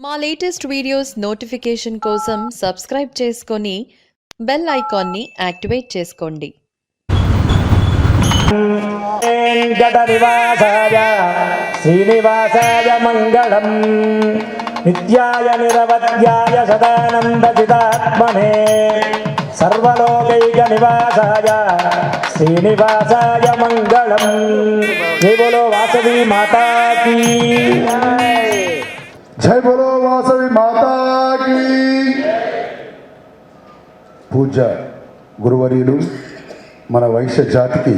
మా latest videos notification కోసం subscribe చేసుకొని బెల్ ఐకాన్ని యాక్టివేట్ చేసుకోండి. శ్రీనివాసాయ మంగళం. నిత్యాయ నిరవధ్యాయ సదానందచితాత్మనే సర్వలోకైక నివాసాయ శ్రీనివాసాయ మంగళం. కేవలో వాసవి మాతాకి. జై బోలో వాసవి మాతాకి పూజ గురువర్యులు మన వైశ్య జాతికి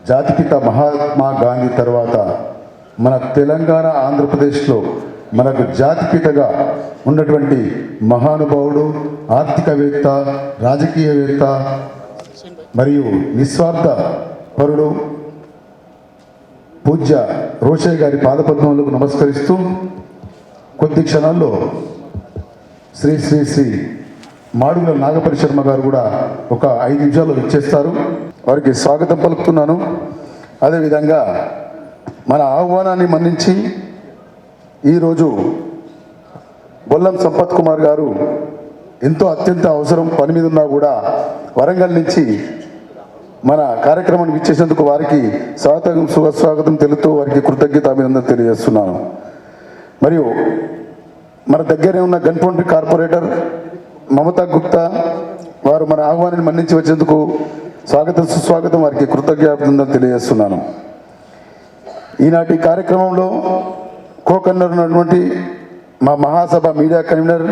జాతిపిత మహాత్మా గాంధీ తర్వాత మన తెలంగాణ ఆంధ్రప్రదేశ్లో మనకు జాతిపితగా ఉన్నటువంటి మహానుభావుడు ఆర్థికవేత్త రాజకీయవేత్త మరియు నిస్వార్థ పరుడు పూజ్య రోషయ్య గారి పాదపద్మములకు నమస్కరిస్తూ కొద్ది క్షణాల్లో శ్రీ శ్రీ శ్రీ మాడుగుల నాగపరి శర్మ గారు కూడా ఒక ఐదు నిమిషాలు ఇచ్చేస్తారు వారికి స్వాగతం పలుకుతున్నాను. అదేవిధంగా మన ఆహ్వానాన్ని మన్నించి ఈరోజు బొల్లం సంపత్ కుమార్ గారు ఎంతో అత్యంత అవసరం పని మీద ఉన్నా కూడా వరంగల్ నుంచి మన కార్యక్రమానికి ఇచ్చేసేందుకు వారికి స్వాగతం సుస్వాగతం తెలుపుతూ వారికి కృతజ్ఞత అభినందన తెలియజేస్తున్నాను. మరియు మన దగ్గరే ఉన్న గన్పౌండ్రీ కార్పొరేటర్ మమతా గుప్తా వారు మన ఆహ్వానాన్ని మన్నించి వచ్చేందుకు స్వాగతం సుస్వాగతం వారికి కృతజ్ఞాభినందన తెలియజేస్తున్నాను. ఈనాటి కార్యక్రమంలో కోకన్నర్ ఉన్నటువంటి మా మహాసభ మీడియా కన్వీనర్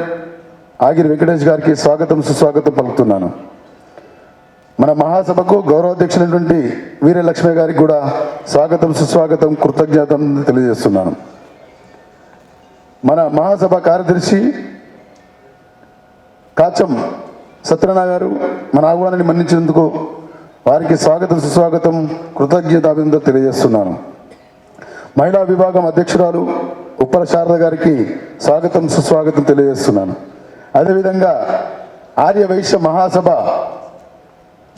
ఆగిరి వెంకటేష్ గారికి స్వాగతం సుస్వాగతం పలుకుతున్నాను. మన మహాసభకు గౌరవాధ్యక్షులైనటువంటి వీరలక్ష్మి గారికి కూడా స్వాగతం సుస్వాగతం కృతజ్ఞతం తెలియజేస్తున్నాను. మన మహాసభ కార్యదర్శి కాచం సత్యనారాయణ గారు మన ఆహ్వానాన్ని మన్నించినందుకు వారికి స్వాగతం సుస్వాగతం కృతజ్ఞతాభినందన తెలియజేస్తున్నాను. మహిళా విభాగం అధ్యక్షురాలు ఉప్పల శారద గారికి స్వాగతం సుస్వాగతం తెలియజేస్తున్నాను. అదేవిధంగా ఆర్య వైశ్య మహాసభ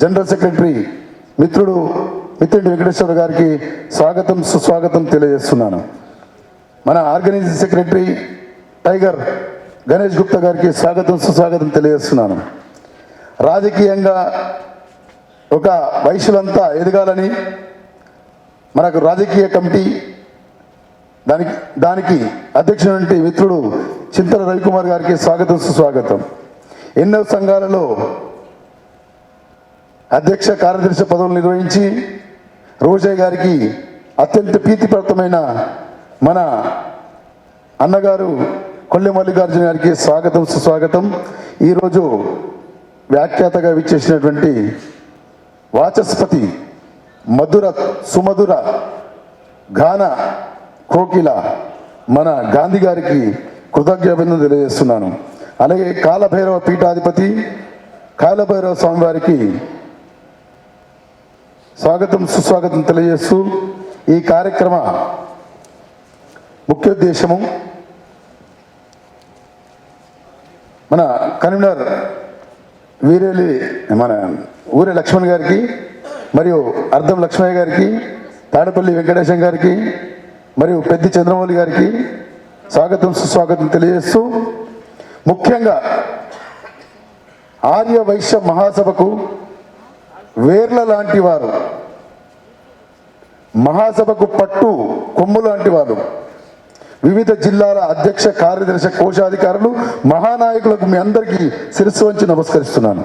జనరల్ సెక్రటరీ మిత్రుడు మిత్రుడి వెంకటేశ్వర గారికి స్వాగతం సుస్వాగతం తెలియజేస్తున్నాను. మన organising secretary tiger Ganesh Gupta గారికి స్వాగతం సుస్వాగతం తెలియజేస్తున్నాను. రాజకీయంగా ఒక వయసులంతా ఎదగాలని మనకు రాజకీయ కమిటీ దానికి దానికి అధ్యక్షుడు మిత్రుడు చింతల రవికుమార్ గారికి స్వాగతం సుస్వాగతం. ఎన్నో సంఘాలలో అధ్యక్ష కార్యదర్శి పదవులు నిర్వహించి రోజయ్య గారికి అత్యంత ప్రీతిప్రదమైన మన అన్నగారు కొల్లె మల్లికార్జున గారికి స్వాగతం సుస్వాగతం. ఈరోజు వ్యాఖ్యాతగా విచ్చేసినటువంటి వాచస్పతి మధుర సుమధుర గాన కోకిల మన గాంధీ గారికి కృతజ్ఞాభినందన తెలియజేస్తున్నాను. అలాగే కాలభైరవ పీఠాధిపతి కాలభైరవ స్వామి వారికి స్వాగతం సుస్వాగతం తెలియజేస్తూ ఈ కార్యక్రమ ముఖ్యోద్దేశము మన కన్వీనర్ వీరేలి మన ఊరి లక్ష్మణ్ గారికి మరియు అర్ధం లక్ష్మయ్య గారికి తాడపల్లి వెంకటేశం గారికి మరియు పెద్ది చంద్రమౌళి గారికి స్వాగతం సుస్వాగతం తెలియజేస్తూ ముఖ్యంగా ఆర్య వైశ్య మహాసభకు వేర్ల లాంటి వారు. మహాసభకు పట్టు కొమ్ము లాంటి వారు వివిధ జిల్లాల అధ్యక్ష కార్యదర్శి కోశాధికారులు మహానాయకులకు మీ అందరికీ శిరస్సు వంచి నమస్కరిస్తున్నాను.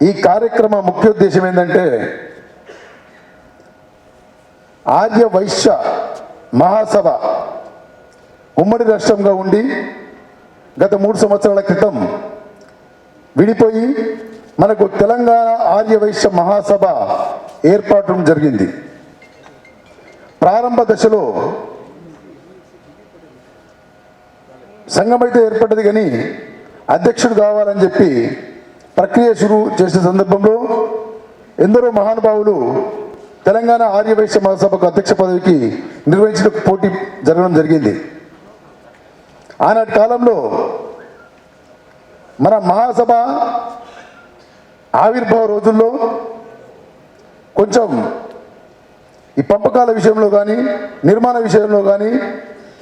ఈ కార్యక్రమ ముఖ్య ఉద్దేశం ఏంటంటే ఆర్య వైశ్య మహాసభ ఉమ్మడి రాష్ట్రంగా ఉండి గత మూడు సంవత్సరాల క్రితం విడిపోయి మనకు తెలంగాణ ఆర్య వైశ్య మహాసభ ఏర్పాటు జరిగింది. ప్రారంభ దశలో సంఘం అయితే ఏర్పడ్డది కానీ అధ్యక్షుడు కావాలని చెప్పి ప్రక్రియ షురు చేసిన సందర్భంలో ఎందరో మహానుభావులు తెలంగాణ ఆర్య వైశ్య మహాసభకు అధ్యక్ష పదవికి నిర్వహించిన పోటీ జరగడం జరిగింది. ఆనాటి కాలంలో మన మహాసభ ఆవిర్భావ రోజుల్లో కొంచెం ఈ పంపకాల విషయంలో కానీ నిర్మాణ విషయంలో కానీ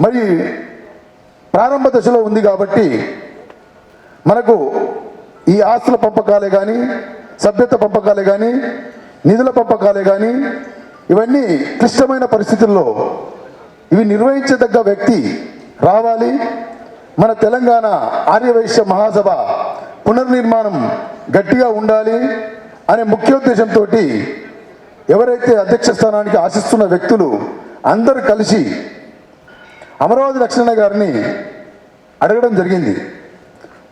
మరి ప్రారంభ దశలో ఉంది కాబట్టి మనకు ఈ ఆస్తుల పంపకాలే కానీ సభ్యత పంపకాలే కానీ నిధుల పంపకాలే కానీ ఇవన్నీ క్లిష్టమైన పరిస్థితుల్లో ఇవి నిర్వహించదగ్గ వ్యక్తి రావాలి. మన తెలంగాణ ఆర్యవైశ్య మహాసభ పునర్నిర్మాణం గట్టిగా ఉండాలి అనే ముఖ్యోద్దేశంతో ఎవరైతే అధ్యక్ష స్థానానికి ఆశిస్తున్న వ్యక్తులు అందరూ కలిసి అమరావతి లక్ష్మణ గారిని అడగడం జరిగింది.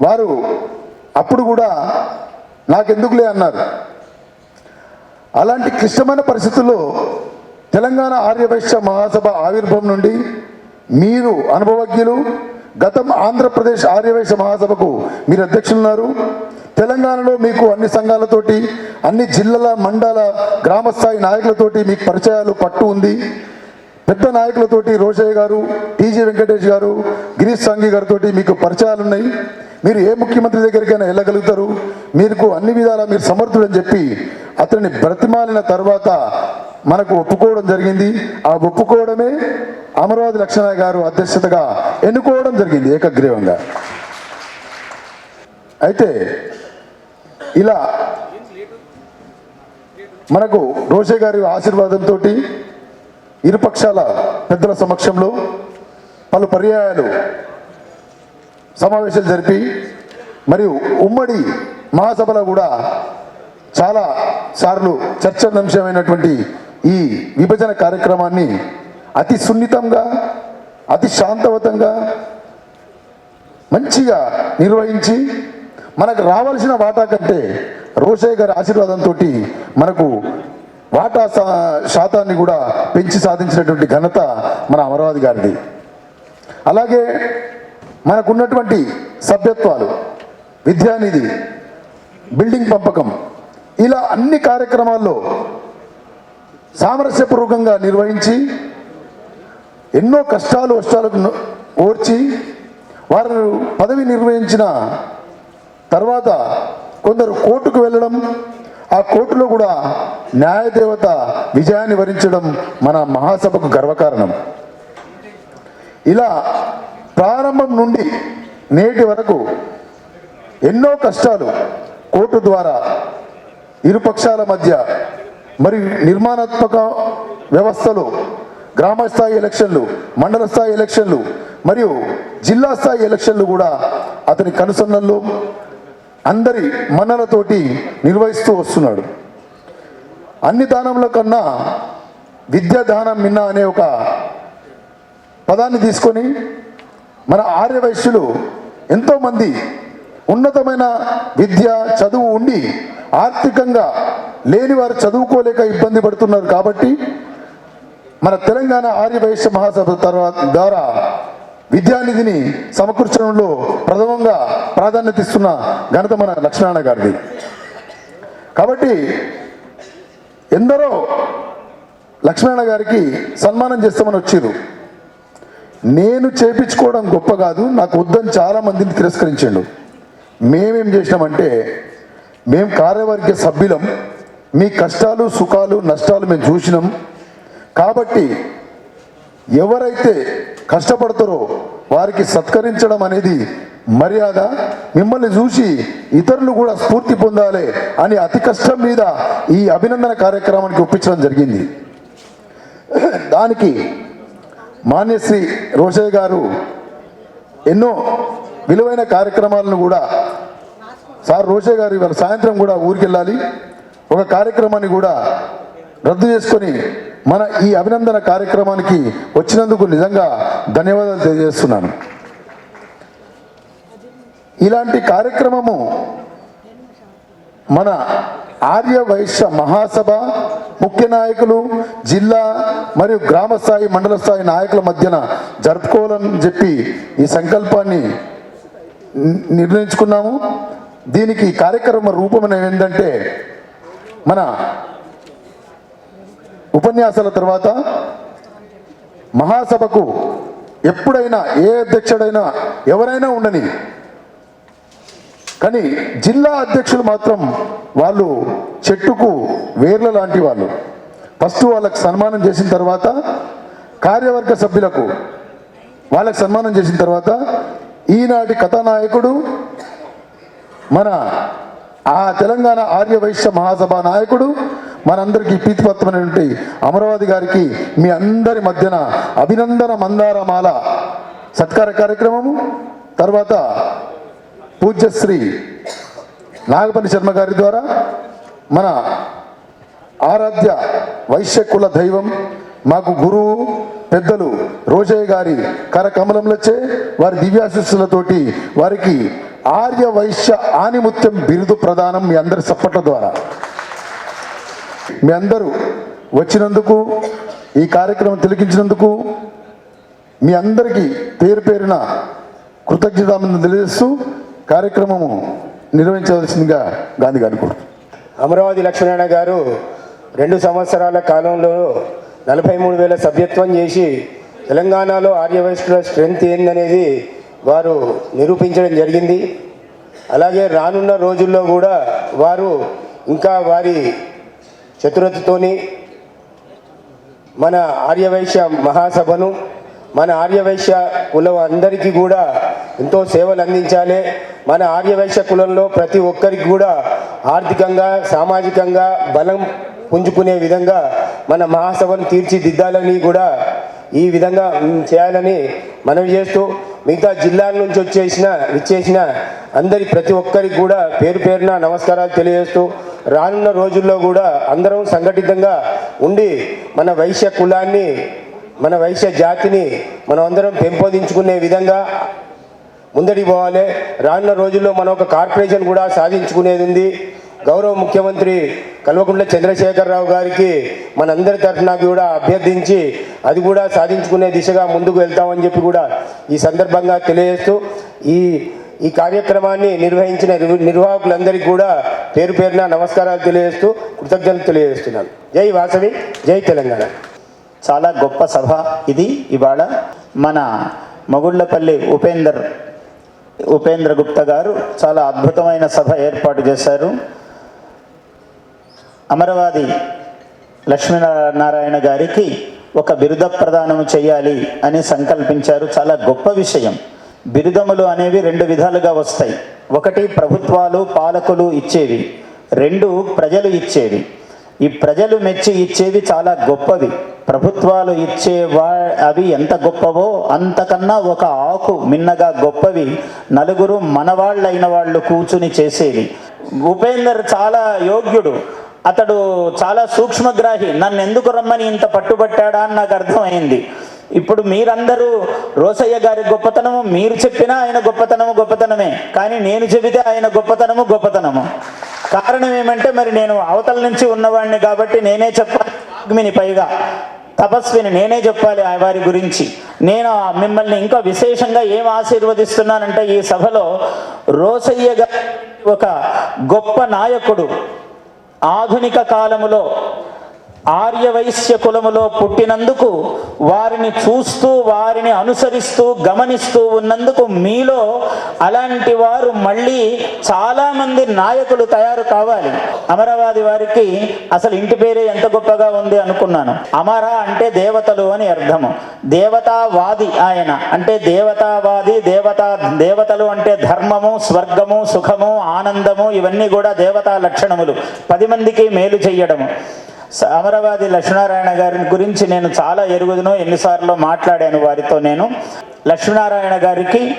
వారు అప్పుడు కూడా నాకెందుకులే అన్నారు. అలాంటి క్లిష్టమైన పరిస్థితుల్లో తెలంగాణ ఆర్యవైశ్య మహాసభ ఆవిర్భావం నుండి మీరు అనుభవజ్ఞులు గతం ఆంధ్రప్రదేశ్ ఆర్యవైశ్య మహాసభకు మీరు అధ్యక్షులున్నారు. తెలంగాణలో మీకు అన్ని సంఘాలతోటి అన్ని జిల్లాల మండల గ్రామస్థాయి నాయకులతోటి మీకు పరిచయాలు పట్టు ఉంది. పెద్ద నాయకులతోటి రోషయ్య గారు టీజీ వెంకటేష్ గారు గిరీష్ సాంఘి గారితో మీకు పరిచయాలు ఉన్నాయి మీరు ఏ ముఖ్యమంత్రి దగ్గరికైనా వెళ్ళగలుగుతారు. మీకు అన్ని విధాలా మీరు సమర్థుడని చెప్పి అతన్ని బ్రతిమాలిన తర్వాత మనకు ఒప్పుకోవడం జరిగింది. ఆ ఒప్పుకోవడమే అమరావతి లక్ష్మణ గారు అధ్యక్షతగా ఎన్నుకోవడం జరిగింది ఏకగ్రీవంగా. అయితే ఇలా మనకు రోషే గారి ఆశీర్వాదంతో ఇరుపక్షాల పెద్దల సమక్షంలో పలు పర్యాయాలు సమావేశాలు జరిపి మరియు ఉమ్మడి మహాసభలో కూడా చాలా సార్లు చర్చనీయాంశమైనటువంటి ఈ విభజన కార్యక్రమాన్ని అతి సున్నితంగా అతి శాంతవతంగా మంచిగా నిర్వహించి మనకు రావాల్సిన వాటా కంటే రోషయ్య గారి ఆశీర్వాదంతో మనకు వాటా శాతాన్ని కూడా పెంచి సాధించినటువంటి ఘనత మన అమరావతి గారిది. అలాగే మనకున్నటువంటి సభ్యత్వాలు విద్యానిధి బిల్డింగ్ పంపకం ఇలా అన్ని కార్యక్రమాల్లో సామరస్యపూర్వకంగా నిర్వహించి ఎన్నో కష్టాలు కష్టాలకు ఓర్చి వారు పదవి నిర్వహించిన తర్వాత కొందరు కోర్టుకు వెళ్ళడం ఆ కోర్టులో కూడా న్యాయదేవత విజయాన్ని వరించడం మన మహాసభకు గర్వకారణం. ఇలా ప్రారంభం నుండి నేటి వరకు ఎన్నో కష్టాలు కోర్టు ద్వారా ఇరుపక్షాల మధ్య మరి నిర్మాణాత్మక వ్యవస్థలో గ్రామ స్థాయి ఎలక్షన్లు మండల స్థాయి ఎలక్షన్లు మరియు జిల్లా స్థాయి ఎలక్షన్లు కూడా అతని కనుసన్నల్లో అందరి మన్నలతోటి నిర్వహిస్తూ వస్తున్నాడు. అన్ని దానముల కన్నా విద్యా దానం మిన్న అనే ఒక పదాన్ని తీసుకొని మన ఆర్యవైశ్యులు ఎంతోమంది ఉన్నతమైన విద్య చదువు ఉండి ఆర్థికంగా లేని వారు చదువుకోలేక ఇబ్బంది పడుతున్నారు కాబట్టి మన తెలంగాణ ఆర్య వైశ్య మహాసభ తర్వాత ద్వారా విద్యానిధిని సమకూర్చడంలో ప్రథమంగా ప్రాధాన్యత ఇస్తున్న ఘనత మన లక్ష్మణ గారిది. కాబట్టి ఎందరో లక్ష్మణ గారికి సన్మానం చేస్తామని వచ్చారు. నేను చేపించుకోవడం గొప్ప కాదు నాకు వద్దని చాలా మందిని తిరస్కరించాడు మేమేం చేసినామంటే మేము కార్యవర్గ సభ్యులం మీ కష్టాలు సుఖాలు నష్టాలు మేము చూసినాం. కాబట్టి ఎవరైతే కష్టపడతారో వారికి సత్కరించడం అనేది మర్యాద. మిమ్మల్ని చూసి ఇతరులు కూడా స్ఫూర్తి పొందాలి అని అతి కష్టం మీద ఈ అభినందన కార్యక్రమానికి ఒప్పించడం జరిగింది. దానికి మాన్యశ్రీ రోషయ్య గారు ఎన్నో విలువైన కార్యక్రమాలను కూడా సార్ రోషయ్య గారు ఇవాళ సాయంత్రం కూడా ఊరికి వెళ్ళాలి ఒక కార్యక్రమాన్ని కూడా రద్దు చేసుకొని మన ఈ అభినందన కార్యక్రమానికి వచ్చినందుకు నిజంగా ధన్యవాదాలు తెలియజేస్తున్నాను. ఇలాంటి కార్యక్రమము మన ఆర్య వైశ్య మహాసభ ముఖ్య నాయకులు జిల్లా మరియు గ్రామ స్థాయి మండల స్థాయి నాయకుల మధ్యన జరుపుకోవాలని చెప్పి ఈ సంకల్పాన్ని నిర్ణయించుకున్నాము. దీనికి కార్యక్రమ రూపం ఏంటంటే మన ఉపన్యాసాల తర్వాత మహాసభకు ఎప్పుడైనా ఏ అధ్యక్షుడైనా ఎవరైనా ఉండని కానీ జిల్లా అధ్యక్షులు మాత్రం వాళ్ళు చెట్టుకు వేర్ల లాంటి వాళ్ళు. ఫస్ట్ వాళ్ళకి సన్మానం చేసిన తర్వాత కార్యవర్గ సభ్యులకు వాళ్ళకి సన్మానం చేసిన తర్వాత ఈనాటి కథానాయకుడు మన ఆ తెలంగాణ ఆర్య వైశ్య మహాసభ నాయకుడు మనందరికీ ప్రీతిపత్రమైనటువంటి అమరావతి గారికి మీ అందరి మధ్యన అభినందన మందారమాల సత్కార కార్యక్రమము తర్వాత పూజ్యశ్రీ నాగపల్లి శర్మ గారి ద్వారా మన ఆరాధ్య వైశ్య కుల దైవం మాకు గురువు పెద్దలు రోజయ్య గారి కరకమలంలచే వారి దివ్యాశిస్సులతోటి వారికి ఆర్య వైశ్య ఆనిముత్యం బిరుదు ప్రదానం మీ అందరి సప్పట్ల ద్వారా. మీ అందరూ వచ్చినందుకు ఈ కార్యక్రమం తిలకించినందుకు మీ అందరికీ పేరు పేరున కృతజ్ఞతామని తెలియజేస్తూ కార్యక్రమము నిర్వహించవలసిందిగా గాంధీ గారిని కోరుతున్నాను. అమరావతి లక్ష్మీనారాయణ గారు రెండు సంవత్సరాల కాలంలో నలభై మూడు వేల సభ్యత్వం చేసి తెలంగాణలో ఆర్యవైశ్యుల స్ట్రెంగ్త్ ఏందనేది వారు నిరూపించడం జరిగింది. అలాగే రానున్న రోజుల్లో కూడా వారు ఇంకా వారి చతురతతోని మన ఆర్యవైశ్య మహాసభను మన ఆర్యవైశ్య కులం అందరికీ కూడా ఎంతో సేవలు అందించాలి. మన ఆర్యవైశ్య కులంలో ప్రతి ఒక్కరికి కూడా ఆర్థికంగా సామాజికంగా బలం పుంజుకునే విధంగా మన మహాసభను తీర్చిదిద్దాలని కూడా ఈ విధంగా చేయాలని మనవి చేస్తూ మిగతా జిల్లాల నుంచి వచ్చేసిన విచ్చేసిన అందరి ప్రతి ఒక్కరికి కూడా పేరు పేరున నమస్కారాలు తెలియజేస్తూ రానున్న రోజుల్లో కూడా అందరం సంఘటితంగా ఉండి మన వైశ్య కులాన్ని మన వైశ్య జాతిని మనం అందరం పెంపొందించుకునే విధంగా ముందడి పోవాలి. రానున్న రోజుల్లో మనం ఒక కార్పొరేషన్ కూడా సాధించుకునేది ఉంది. గౌరవ ముఖ్యమంత్రి కల్వకుంట్ల చంద్రశేఖరరావు గారికి మనందరి తరఫున కూడా అభ్యర్థించి అది కూడా సాధించుకునే దిశగా ముందుకు వెళ్తామని చెప్పి కూడా ఈ సందర్భంగా తెలియజేస్తూ ఈ ఈ కార్యక్రమాన్ని నిర్వహించిన నిర్వాహకులందరికీ కూడా పేరు పేరున నమస్కారాలు తెలియజేస్తూ కృతజ్ఞతలు తెలియజేస్తున్నాను. జై వాసవి జై తెలంగాణ. చాలా గొప్ప సభ ఇది ఇవాళ. మన మగుళ్ళపల్లి ఉపేందర్ ఉపేంద్ర గుప్తా గారు చాలా అద్భుతమైన సభ ఏర్పాటు చేశారు. అమరవాది లక్ష్మీనారాయణ గారికి ఒక బిరుద ప్రదానం చేయాలి అని సంకల్పించారు. చాలా గొప్ప విషయం. బిరుదములు అనేవి రెండు విధాలుగా వస్తాయి. ఒకటి ప్రభుత్వాలు పాలకులు ఇచ్చేవి. రెండు ప్రజలు ఇచ్చేవి. ఈ ప్రజలు మెచ్చి ఇచ్చేవి చాలా గొప్పవి. ప్రభుత్వాలు ఇచ్చే వా అవి ఎంత గొప్పవో అంతకన్నా ఒక ఆకు మిన్నగా గొప్పవి. నలుగురు మనవాళ్ళైన వాళ్ళు కూర్చుని చేసేవి. ఉపేందర్ చాలా యోగ్యుడు. అతడు చాలా సూక్ష్మగ్రాహి నన్ను ఎందుకు రమ్మని ఇంత పట్టుబట్టాడా అని నాకు అర్థమైంది. ఇప్పుడు మీరందరూ రోసయ్య గారి గొప్పతనము మీరు చెప్పినా ఆయన గొప్పతనము గొప్పతనమే. కానీ నేను చెబితే ఆయన గొప్పతనము గొప్పతనము. కారణం ఏమంటే మరి నేను అవతల నుంచి ఉన్నవాడిని కాబట్టి నేనే చెప్పాలి పైగా. తపస్విని నేనే చెప్పాలి ఆ వారి గురించి. నేను మిమ్మల్ని ఇంకా విశేషంగా ఏం ఆశీర్వదిస్తున్నానంటే ఈ సభలో రోసయ్య గారి ఒక గొప్ప నాయకుడు ఆధునిక కాలములో ఆర్యవైశ్య కులములో పుట్టినందుకు వారిని చూస్తూ వారిని అనుసరిస్తూ గమనిస్తూ ఉన్నందుకు మీలో అలాంటి వారు మళ్ళీ చాలామంది నాయకులు తయారు కావాలి. అమరావాది వారికి అసలు ఇంటి పేరే ఎంత గొప్పగా ఉంది అనుకున్నాను. అమర అంటే దేవతలు అని అర్థము. దేవతావాది ఆయన అంటే దేవతావాది దేవతా దేవతలు అంటే ధర్మము స్వర్గము సుఖము ఆనందము ఇవన్నీ కూడా దేవతా లక్షణములు. పది మందికి మేలు చెయ్యడము. అమరావాది లక్ష్మీనారాయణ గారి గురించి నేను చాలా ఎరుగుదును ఎన్నిసార్లు మాట్లాడాను వారితో నేను. లక్ష్మీనారాయణ గారికి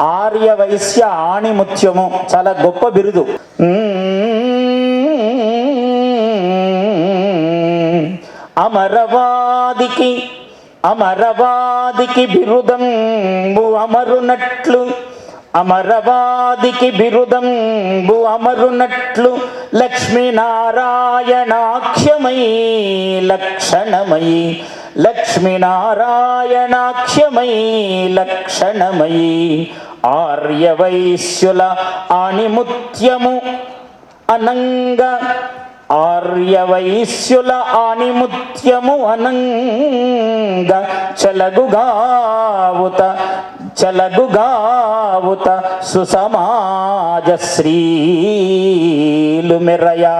ఆర్య వైశ్య ఆణిముత్యము చాలా గొప్ప బిరుదు. అమరవాదికి అమరవాదికి బిరుదం అమరునట్లు అమరవాదికి బిరుదం అమరునట్లు లక్ష్మీనారాయణాఖ్యమై లక్షణమయీ లక్ష్మీనారాయణాఖ్యమై లక్షణమయీ ఆర్యవైశ్యుల ఆణిముత్యము అనంగ ఆర్యవైశ్యుల ఆణిముత్యము అనంగ చలగుగావుత చలగుగావుత సుసమాజ శ్రీలు మెరయా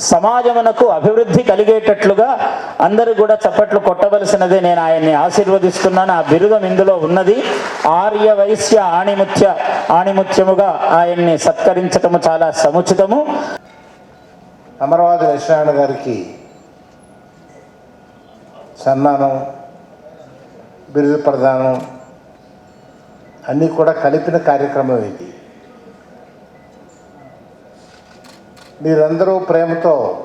సమాజమునకు అభివృద్ధి కలిగేటట్లుగా అందరూ కూడా చప్పట్లు కొట్టవలసినదే నేను ఆయన్ని ఆశీర్వదిస్తున్నాను. ఆ బిరుదం ఇందులో ఉన్నది. ఆర్య వైశ్య ఆణిముత్య ఆణిముత్యముగా ఆయన్ని సత్కరించటము చాలా సముచితము. అమరవాది లక్ష్మణ గారికి సన్నానం బిరుదు ప్రదానం అన్నీ కూడా కలిపిన కార్యక్రమం ఇది. మీరందరూ ప్రేమతో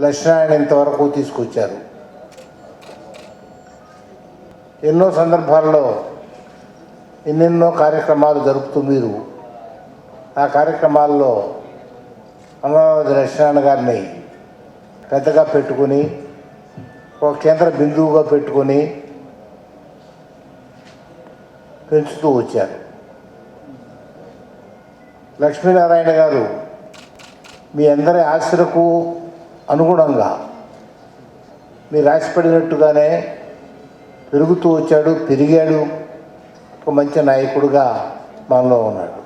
లక్ష్మణ ఇంతవరకు తీసుకొచ్చారు. ఎన్నో సందర్భాల్లో ఎన్నెన్నో కార్యక్రమాలు జరుపుతూ మీరు ఆ కార్యక్రమాల్లో అమరావతి లక్ష్మణ గారిని పెద్దగా పెట్టుకొని ఒక కేంద్ర బిందువుగా పెట్టుకొని పెంచుతూ వచ్చారు. లక్ష్మీనారాయణ గారు మీ అందరి ఆశలకు అనుగుణంగా మీరు ఆశపడినట్టుగానే పెరుగుతూ వచ్చాడు పెరిగాడు ఒక మంచి నాయకుడుగా మనలో ఉన్నాడు.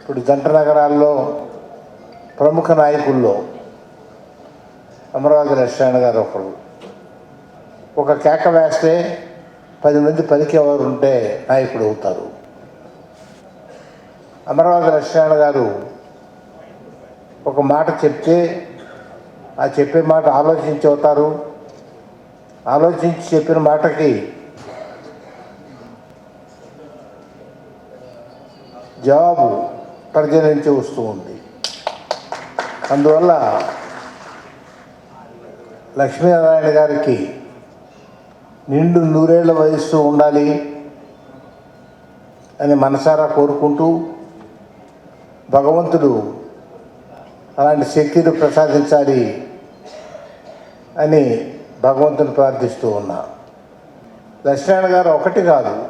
ఇప్పుడు జంట నగరాల్లో ప్రముఖ నాయకుల్లో అమరావతి లక్ష్మణ గారు ఒకరు. ఒక కేక వేస్తే పది మంది పలికేవారు ఉంటే నాయకుడు అవుతారు. అమరావతి లక్ష్మణ గారు ఒక మాట చెప్తే ఆ చెప్పే మాట ఆలోచించి అవుతారు. ఆలోచించి చెప్పిన మాటకి జవాబు ప్రజల నుంచి వస్తూ ఉంది. అందువల్ల లక్ష్మీనారాయణ గారికి నిండు నూరేళ్ళ వయస్సు ఉండాలి అని మనసారా కోరుకుంటూ భగవంతుడు అలాంటి శక్తిని ప్రసాదించాలి అని భగవంతుని ప్రార్థిస్తూ ఉన్నా. లక్ష్మీనారాయణ గారు ఒకటి కాదు.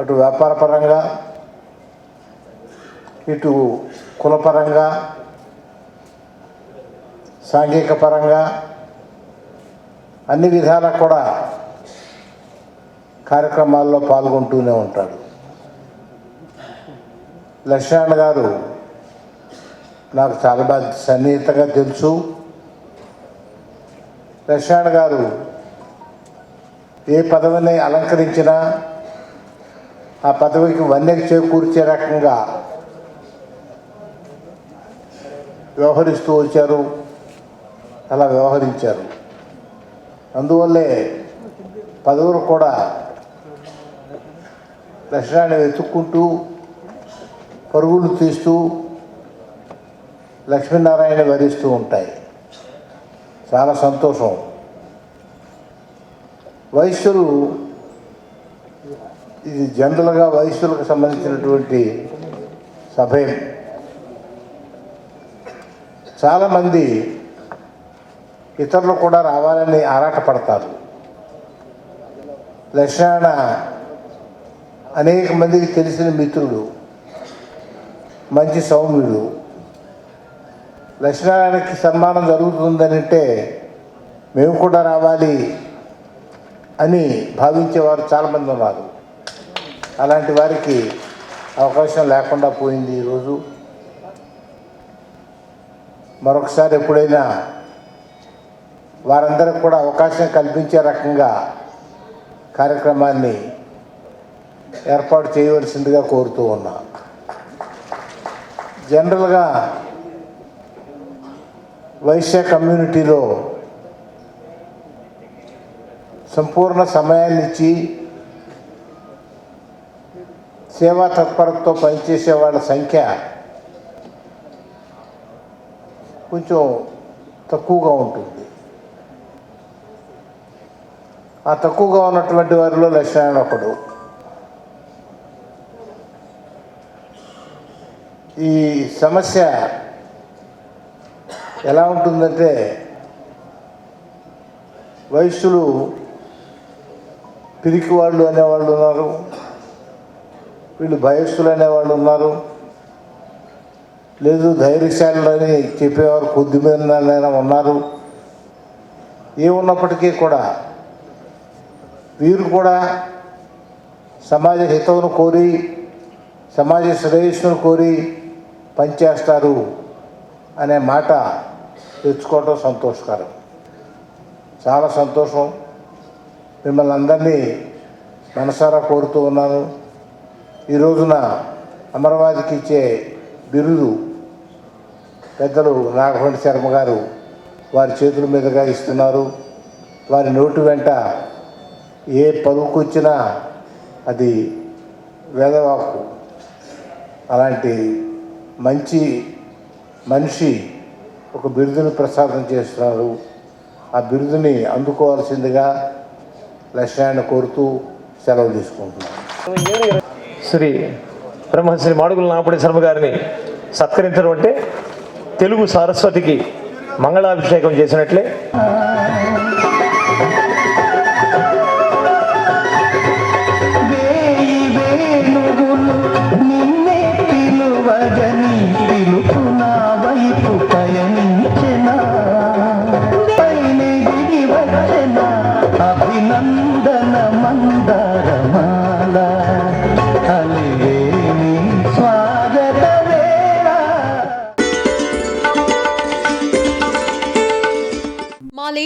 అటు వ్యాపారపరంగా ఇటు కులపరంగా సాంఘిక పరంగా అన్ని విధాలా కూడా కార్యక్రమాల్లో పాల్గొంటూనే ఉంటాడు. లక్ష్మణ గారు నాకు చాలా బాగా సన్నిహితంగా తెలుసు. లక్ష్మణ గారు ఏ పదవిని అలంకరించినా ఆ పదవికి వన్యకు చేకూర్చే రకంగా వ్యవహరిస్తూ వచ్చారు. అలా వ్యవహరించారు. అందువల్లే పదవులు కూడా లక్షణాన్ని వెతుక్కుంటూ పరుగులు తీస్తూ లక్ష్మీనారాయణ వరిస్తూ ఉంటాయి. చాలా సంతోషం. వైశ్యులు ఇది జనరల్గా వైశ్యులకు సంబంధించినటువంటి సభ చాలామంది ఇతరులు కూడా రావాలని ఆరాటపడతారు. లక్ష్మణ అనేక మందికి తెలిసిన మిత్రుడు మంచి సౌమ్యుడు లక్ష్మీనారాయణకి సన్మానం జరుగుతుందనంటే మేము కూడా రావాలి అని భావించేవారు చాలామంది ఉన్నారు. అలాంటి వారికి అవకాశం లేకుండా పోయింది ఈరోజు. మరొకసారి ఎప్పుడైనా వారందరికి కూడా అవకాశం కల్పించే రకంగా కార్యక్రమాన్ని ఏర్పాటు చేయవలసిందిగా కోరుతూ ఉన్నా. జనరల్గా వైశ్య కమ్యూనిటీలో సంపూర్ణ సమయాన్ని ఇచ్చి సేవా తత్పరతతో పనిచేసే వాళ్ళ సంఖ్య కొంచెం తక్కువగా ఉంటుంది. ఆ తక్కువగా ఉన్నటువంటి వారిలో లక్ష్మణ ఒకడు. ఈ సమస్య ఎలా ఉంటుందంటే వయస్సులు పిరికి వాళ్ళు అనేవాళ్ళు ఉన్నారు వీళ్ళు భయస్సులు అనేవాళ్ళు ఉన్నారు. లేదు ధైర్యశాలులు అని చెప్పేవారు కొద్దిమంది ఉన్నారు. ఏమున్నప్పటికీ కూడా వీరు కూడా సమాజ హితవును కోరి సమాజ శ్రేయస్సును కోరి పనిచేస్తారు అనే మాట తెచ్చుకోవటం సంతోషకరం. చాలా సంతోషం. మిమ్మల్ని అందరినీ మనసారా కోరుతూ ఉన్నాను. ఈ రోజున అమరవాదికి ఇచ్చే బిరుదు పెద్దలు నాగవంటి శర్మ గారు వారి చేతుల మీదుగా ఇస్తున్నారు. వారి నోటి వెంట ఏ పలుకొచ్చినా అది వేదవాకు అలాంటి మంచి మనిషి ఒక బిరుదుని ప్రసాదం చేస్తున్నారు ఆ బిరుదుని అందుకోవాల్సిందిగా లక్ష్యాన్ని కోరుతూ సెలవు తీసుకుంటున్నాను. శ్రీ బ్రహ్మశ్రీ మాడుగుల నాపడి శర్మ గారిని సత్కరించడం అంటే తెలుగు సరస్వతికి మంగళాభిషేకం చేసినట్లే.